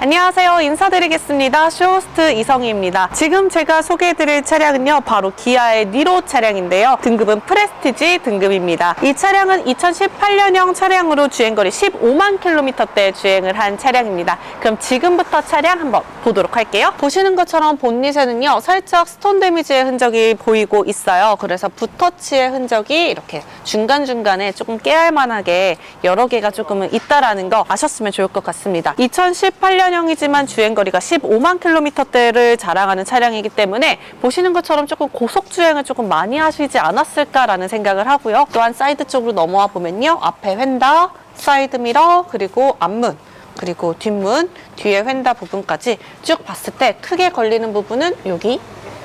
안녕하세요. 인사드리겠습니다. 쇼호스트 이성희입니다. 지금 제가 소개해드릴 차량은요, 바로 기아의 니로 차량인데요. 등급은 프레스티지 등급입니다. 이 차량은 2018년형 차량으로 주행거리 15만 킬로미터대 주행을 한 차량입니다. 그럼 지금부터 차량 한번 보도록 할게요. 보시는 것처럼 본닛에는요, 살짝 스톤 데미지의 흔적이 보이고 있어요. 그래서 붓터치의 흔적이 이렇게 중간중간에 조금 깨알 만하게 여러 개가 조금은 있다라는 거 아셨으면 좋을 것 같습니다. 2018년 형이지만 주행거리가 15만 킬로미터대를 자랑하는 차량이기 때문에 보시는 것처럼 조금 고속 주행을 조금 많이 하시지 않았을까라는 생각을 하고요. 또한 사이드 쪽으로 넘어와 보면요. 앞에 휀다, 사이드 미러, 그리고 앞문 그리고 뒷문, 뒤에 휀다 부분까지 쭉 봤을 때 크게 걸리는 부분은 여기,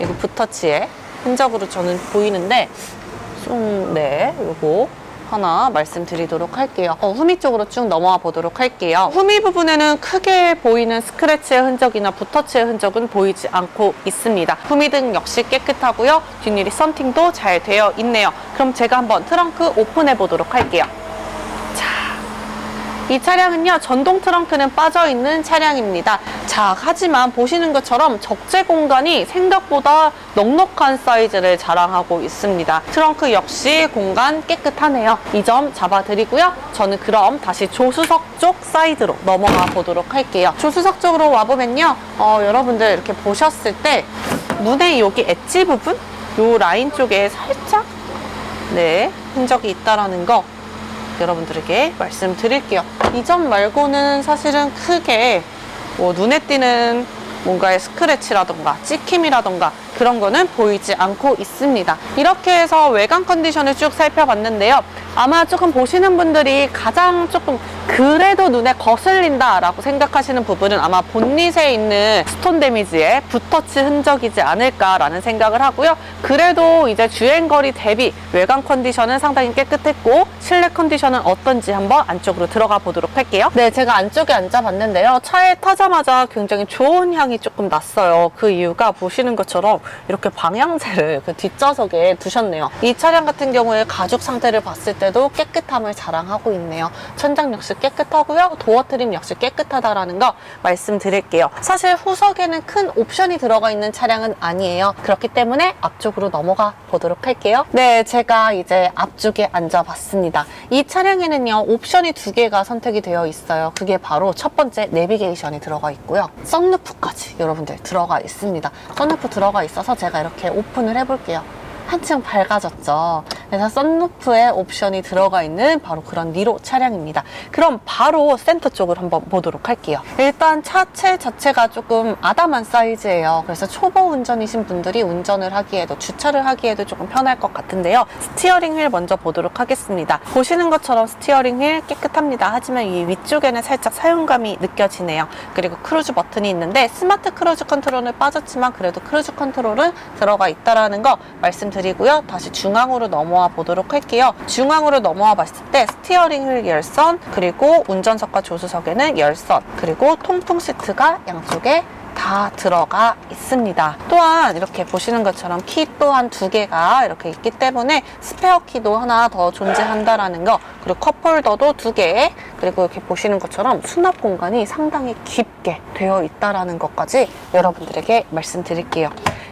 여기 붓터치의 흔적으로 저는 보이는데 좀, 네, 요거 하나 말씀드리도록 할게요. 어, 후미 쪽으로 쭉 넘어와 보도록 할게요. 후미 부분에는 크게 보이는 스크래치의 흔적이나 붓터치의 흔적은 보이지 않고 있습니다. 후미 등 역시 깨끗하고요. 뒷유리 썬팅도 잘 되어 있네요. 그럼 제가 한번 트렁크 오픈해 보도록 할게요. 이 차량은요 전동 트렁크는 빠져 있는 차량입니다. 자 하지만 보시는 것처럼 적재 공간이 생각보다 넉넉한 사이즈를 자랑하고 있습니다. 트렁크 역시 공간 깨끗하네요. 이 점 잡아드리고요. 저는 그럼 다시 조수석 쪽 사이드로 넘어가 보도록 할게요. 조수석 쪽으로 와보면요. 어, 여러분들 이렇게 보셨을 때 문의 여기 엣지 부분? 요 라인 쪽에 살짝? 네 흔적이 있다라는 거 여러분들에게 말씀드릴게요. 이 점 말고는 사실은 크게 뭐 눈에 띄는 뭔가의 스크래치라던가 찍힘이라던가 그런 거는 보이지 않고 있습니다. 이렇게 해서 외관 컨디션을 쭉 살펴봤는데요. 아마 조금 보시는 분들이 가장 조금 그래도 눈에 거슬린다 라고 생각하시는 부분은 아마 본닛에 있는 스톤 데미지의 붓터치 흔적이지 않을까라는 생각을 하고요. 그래도 이제 주행거리 대비 외관 컨디션은 상당히 깨끗했고 실내 컨디션은 어떤지 한번 안쪽으로 들어가 보도록 할게요. 네, 제가 안쪽에 앉아봤는데요. 차에 타자마자 굉장히 좋은 향이 조금 났어요. 그 이유가 보시는 것처럼 이렇게 방향제를 그 뒷좌석에 두셨네요. 이 차량 같은 경우에 가죽 상태를 봤을 때도 깨끗함을 자랑하고 있네요. 천장 역시 깨끗하고요. 도어 트림 역시 깨끗하다라는 거 말씀드릴게요. 사실 후석에는 큰 옵션이 들어가 있는 차량은 아니에요. 그렇기 때문에 앞쪽으로 넘어가 보도록 할게요. 네, 제가 이제 앞쪽에 앉아봤습니다. 이 차량에는요, 옵션이 두 개가 선택이 되어 있어요. 그게 바로 첫 번째 내비게이션이 들어가 있고요. 썬루프까지 여러분들 들어가 있습니다. 썬루프 들어가 있 어서 제가 이렇게 오픈을 해볼게요. 한층 밝아졌죠. 그래서 썬루프에 옵션이 들어가 있는 바로 그런 니로 차량입니다. 그럼 바로 센터 쪽을 한번 보도록 할게요. 일단 차체 자체가 조금 아담한 사이즈예요. 그래서 초보 운전이신 분들이 운전을 하기에도 주차를 하기에도 조금 편할 것 같은데요. 스티어링 휠 먼저 보도록 하겠습니다. 보시는 것처럼 스티어링 휠 깨끗합니다. 하지만 이 위쪽에는 살짝 사용감이 느껴지네요. 그리고 크루즈 버튼이 있는데 스마트 크루즈 컨트롤은 빠졌지만 그래도 크루즈 컨트롤은 들어가 있다라는 거 말씀드리고요. 다시 중앙으로 넘어와 보도록 할게요. 중앙으로 넘어와 봤을 때 스티어링 휠 열선 그리고 운전석과 조수석에는 열선 그리고 통풍 시트가 양쪽에 다 들어가 있습니다. 또한 이렇게 보시는 것처럼 키 또한 두 개가 이렇게 있기 때문에 스페어 키도 하나 더 존재한다라는 거 그리고 컵홀더도 두 개 그리고 이렇게 보시는 것처럼 수납 공간이 상당히 깊게 되어 있다라는 것까지 여러분들에게 말씀드릴게요.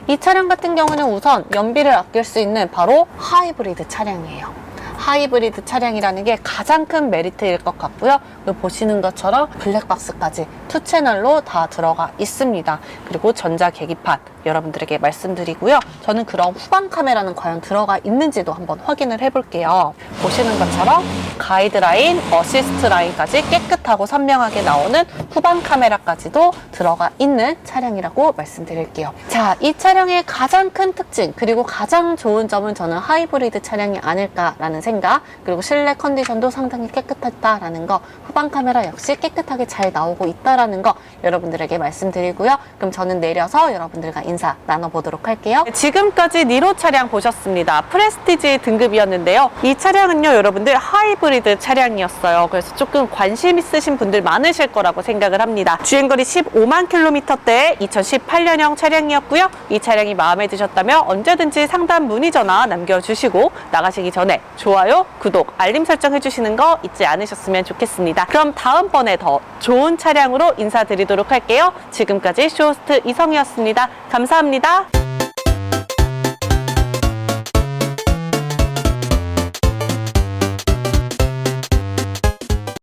이 차량 같은 경우는 우선 연비를 아낄 수 있는 바로 하이브리드 차량이에요. 하이브리드 차량이라는 게 가장 큰 메리트일 것 같고요. 보시는 것처럼 블랙박스까지 투 채널로 다 들어가 있습니다. 그리고 전자 계기판 여러분들에게 말씀드리고요. 저는 그런 후방 카메라는 과연 들어가 있는지도 한번 확인을 해볼게요. 보시는 것처럼 가이드라인, 어시스트 라인까지 깨끗하고 선명하게 나오는 후방 카메라까지도 들어가 있는 차량이라고 말씀드릴게요. 자, 이 차량의 가장 큰 특징 그리고 가장 좋은 점은 저는 하이브리드 차량이 아닐까라는 생각이 생각, 그리고 실내 컨디션도 상당히 깨끗했다라는 거, 후방 카메라 역시 깨끗하게 잘 나오고 있다라는 거 여러분들에게 말씀드리고요. 그럼 저는 내려서 여러분들과 인사 나눠보도록 할게요. 지금까지 니로 차량 보셨습니다. 프레스티지 등급이었는데요. 이 차량은요, 여러분들 하이브리드 차량이었어요. 그래서 조금 관심 있으신 분들 많으실 거라고 생각을 합니다. 주행거리 15만 킬로미터대의 2018년형 차량이었고요. 이 차량이 마음에 드셨다면 언제든지 상담 문의 전화 남겨주시고 나가시기 전에 좋아요, 구독, 알림 설정 해주시는 거 잊지 않으셨으면 좋겠습니다. 그럼 다음번에 더 좋은 차량으로 인사드리도록 할게요. 지금까지 쇼호스트 이성이었습니다. 감사합니다.